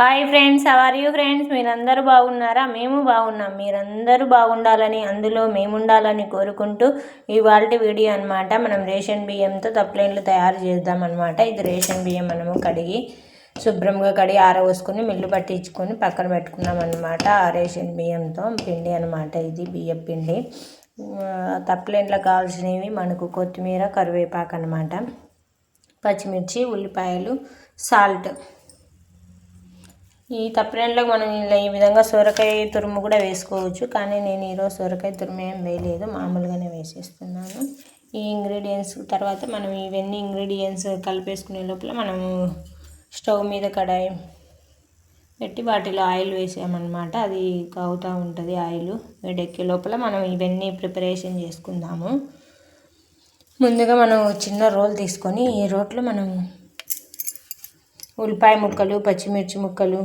Hi friends how are you friends మీరందరూ బాగున్నారా? మేము బాగున్నాం. మీరందరూ బాగుండాలని అందులో మేము ఉండాలని కోరుకుంటూ ఇవాళ వీడియో అనమాట మనం రేషన్ బియ్యంతో తప్లైన్లు తయారు చేద్దాం అనమాట ఇది రేషన్ బియ్యం మనము కడిగి శుభ్రంగా కడిగి ఆరవోసుకొని మిల్లు పట్టించుకొని పక్కన పెట్టుకున్నాం అనమాట ఆ రేషన్ బియ్యంతో పిండి అనమాట ఇది బియ్యం పిండి. తప్లైన్లకు కావాల్సినవి మనకు కొత్తిమీర కరివేపాకు అనమాట పచ్చిమిర్చి ఉల్లిపాయలు సాల్ట్. ఈ తప్పినట్లో మనం ఇలా ఈ విధంగా సొరకాయ తురుము కూడా వేసుకోవచ్చు. కానీ నేను ఈరోజు సొరకాయ తురుము ఏం వేయలేదు. మామూలుగానే వేసేస్తున్నాను. ఈ ఇంగ్రీడియంట్స్ తర్వాత మనం ఇవన్నీ ఇంగ్రీడియంట్స్ కలిపేసుకునే లోపల మనము స్టవ్ మీద కడాయి పెట్టి వాటిలో ఆయిల్ వేసామన్నమాట. అది కాగుతూ ఉంటుంది ఆయిల్. వేడెక్కే లోపల మనం ఇవన్నీ ప్రిపరేషన్ చేసుకుందాము. ముందుగా మనం చిన్న రోల్ తీసుకొని ఈ రోట్లో మనం ఉల్లిపాయ ముక్కలు పచ్చిమిర్చి ముక్కలు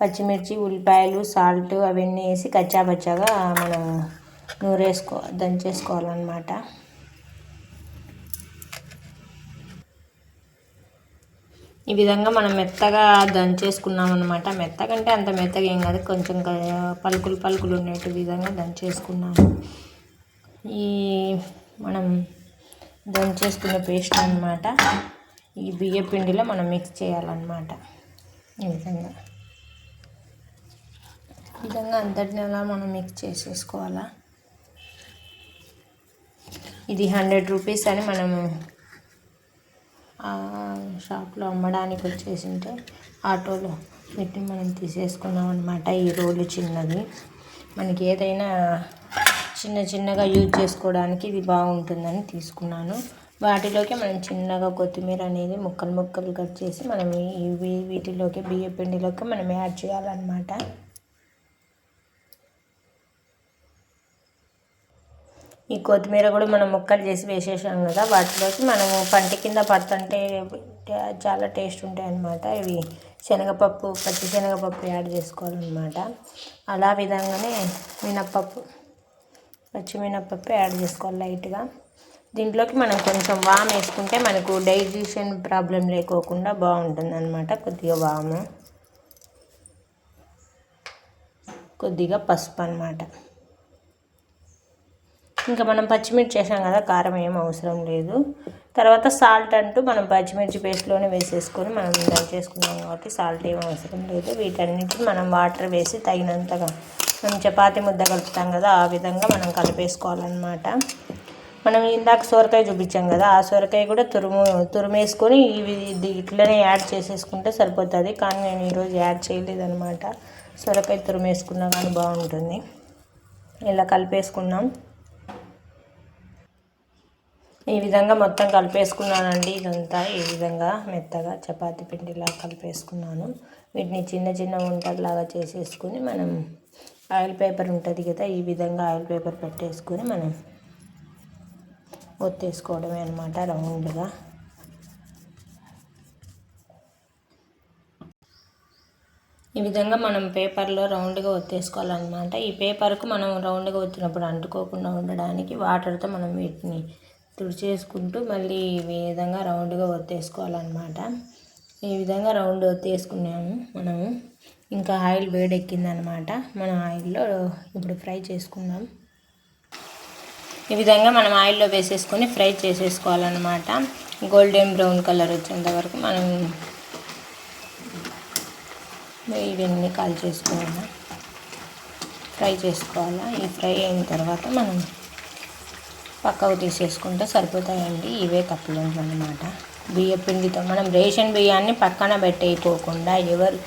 పచ్చిమిర్చి ఉల్లిపాయలు సాల్ట్ అవన్నీ వేసి కచ్చాపచ్చాగా మనం నూరేసుకో దంచేసుకోవాలన్నమాట. ఈ విధంగా మనం మెత్తగా దంచేసుకున్నాం అనమాట మెత్తగంటే అంత మెత్తగా ఏం కాదు కొంచెం పలుకులు పలుకులు ఉండేటి విధంగా దంచేసుకున్నాము ఈ మనం దంచేసుకున్న పేస్ట్ అనమాట ఈ బియ్య పిండిలో మనం మిక్స్ చేయాలన్నమాట. ఈ విధంగా. ఈ విధంగా అంతటిని అలా మనం మిక్స్ చేసేసుకోవాలా. ఇది హండ్రెడ్ రూపీస్ అని మనము షాప్లో అమ్మడానికి వచ్చేసింటే ఆటోలో పెట్టి మనం తీసేసుకున్నాం అనమాట ఈ రోలు చిన్నది. మనకి ఏదైనా చిన్న చిన్నగా యూజ్ చేసుకోవడానికి ఇది బాగుంటుందని తీసుకున్నాను. వాటిలోకి మనం చిన్నగా కొత్తిమీర అనేది ముక్కలు ముక్కలు కట్ చేసి మనం ఇవి వీటిలోకి బియ్య పిండిలోకి మనం యాడ్ చేయాలన్నమాట. ఈ కొత్తిమీర కూడా మనం ముక్కలు చేసి వేసేసాం కదా వాటిలోకి మనము పంట కింద పడుతుంటే చాలా టేస్ట్ ఉంటాయి అన్నమాట ఇవి శనగపప్పు పచ్చి శనగపప్పు యాడ్ చేసుకోవాలన్నమాట. అలా విధంగానే మినప్పప్పు పచ్చి మినప్పప్పు యాడ్ చేసుకోవాలి లైట్గా. దీంట్లోకి మనం కొంచెం వామ్ వేసుకుంటే మనకు డైజెషన్ ప్రాబ్లం లేకోకుండా బాగుంటుంది అనమాట కొద్దిగా వాము. కొద్దిగా పసుపు అనమాట ఇంకా మనం పచ్చిమిర్చి చేసాం కదా కారం ఏం అవసరం లేదు. తర్వాత సాల్ట్ అంటూ మనం పచ్చిమిర్చి పేస్ట్లోనే వేసేసుకొని మనం చేసుకున్నాం కాబట్టి సాల్ట్ ఏం అవసరం లేదు. వీటన్నిటిని మనం వాటర్ వేసి తగినంతగా మనం చపాతి ముద్ద కలుపుతాం కదా ఆ విధంగా మనం కలిపేసుకోవాలన్నమాట. మనం ఇందాక సొరకాయ చూపించాం కదా ఆ సొరకాయ కూడా తురుము తురుమేసుకొని ఇవి ఇట్లనే యాడ్ చేసేసుకుంటే సరిపోతుంది. కానీ నేను ఈరోజు యాడ్ చేయలేదనమాట సొరకాయ తురుమేసుకున్నా కానీ బాగుంటుంది. ఇలా కలిపేసుకున్నాం ఈ విధంగా మొత్తం కలిపేసుకున్నానండి ఇదంతా. ఈ విధంగా మెత్తగా చపాతీ పిండిలా కలిపేసుకున్నాను. వీటిని చిన్న చిన్న వంటలాగా చేసేసుకుని మనం ఆయిల్ పేపర్ ఉంటుంది కదా ఈ విధంగా ఆయిల్ పేపర్ పెట్టేసుకుని మనం ఒత్తేసుకోవడమే అనమాట రౌండ్గా. ఈ విధంగా మనం పేపర్లో రౌండ్గా ఒత్తేసుకోవాలన్నమాట. ఈ పేపర్కు మనం రౌండ్గా వచ్చినప్పుడు అంటుకోకుండా ఉండడానికి వాటర్తో మనం వీటిని తుడిచేసుకుంటూ మళ్ళీ ఈ విధంగా రౌండ్గా ఒత్తేసుకోవాలన్నమాట. ఈ విధంగా రౌండ్ ఒత్తేసుకున్నాము మనము. ఇంకా ఆయిల్ వేడెక్కిందనమాట మనం ఆయిల్లో ఇప్పుడు ఫ్రై చేసుకుందాం ఈ విధంగా మనం ఆయిల్లో వేసేసుకొని ఫ్రై చేసేసుకోవాలన్నమాట. గోల్డెన్ బ్రౌన్ కలర్ వచ్చేంత వరకు మనం ఇవన్నీ కాల్ చేసుకోవాలి ఫ్రై చేసుకోవాలా. ఈ ఫ్రై అయిన తర్వాత మనం పక్కకు తీసేసుకుంటే సరిపోతాయండి. ఇవే కప్పులు అనమాట బియ్య పిండితో మనం రేషన్ బియ్యాన్ని పక్కన పెట్టేయకోకుండా ఎవరు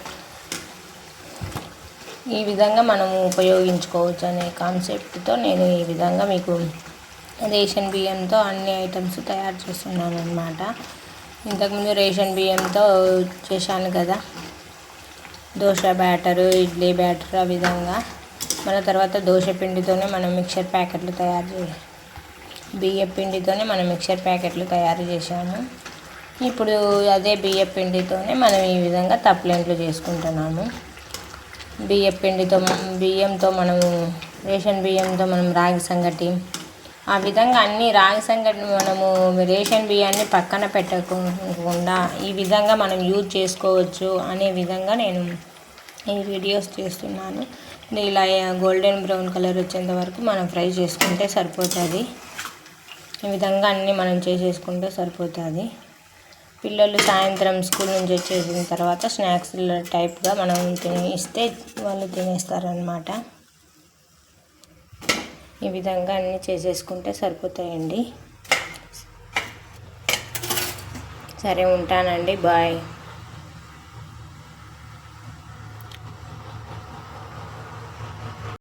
ఈ విధంగా మనము ఉపయోగించుకోవచ్చు అనే కాన్సెప్ట్తో నేను ఈ విధంగా మీకు రేషన్ బియ్యంతో అన్ని ఐటమ్స్ తయారు చేస్తున్నాను అనమాట ఇంతకుముందు రేషన్ బియ్యంతో చేశాను కదా. దోశ బ్యాటరు ఇడ్లీ బ్యాటర్ ఆ విధంగా. మన తర్వాత దోశ పిండితోనే మనం మిక్చర్ ప్యాకెట్లు తయారు చే బియ్య పిండితోనే మనం మిక్చర్ ప్యాకెట్లు తయారు చేశాము ఇప్పుడు అదే బియ్య పిండితోనే మనం ఈ విధంగా తప్పలేంట్లు చేసుకుంటున్నాము. బియ్య పిండితో బియ్యంతో మనము రేషన్ బియ్యంతో మనం రాగి సంగటి ఆ విధంగా అన్ని రాగి సంగటి మనము రేషన్ బియ్యాన్ని పక్కన పెట్టకుండా ఈ విధంగా మనం యూజ్ చేసుకోవచ్చు అనే విధంగా నేను ఈ వీడియోస్ చేస్తున్నాను. ఇలా గోల్డెన్ బ్రౌన్ కలర్ వచ్చేంత వరకు మనం ఫ్రై చేసుకుంటే సరిపోతుంది. ఈ విధంగా అన్నీ మనం చేసేసుకుంటే సరిపోతుంది. పిల్లలు సాయంత్రం స్కూల్ నుంచి వచ్చేసిన తర్వాత స్నాక్స్ టైప్గా మనం తిని ఇస్తే వాళ్ళు తినేస్తారనమాట ఈ విధంగా అన్నీ చేసేసుకుంటే సరిపోతాయండి. సరే ఉంటానండి బాయ్.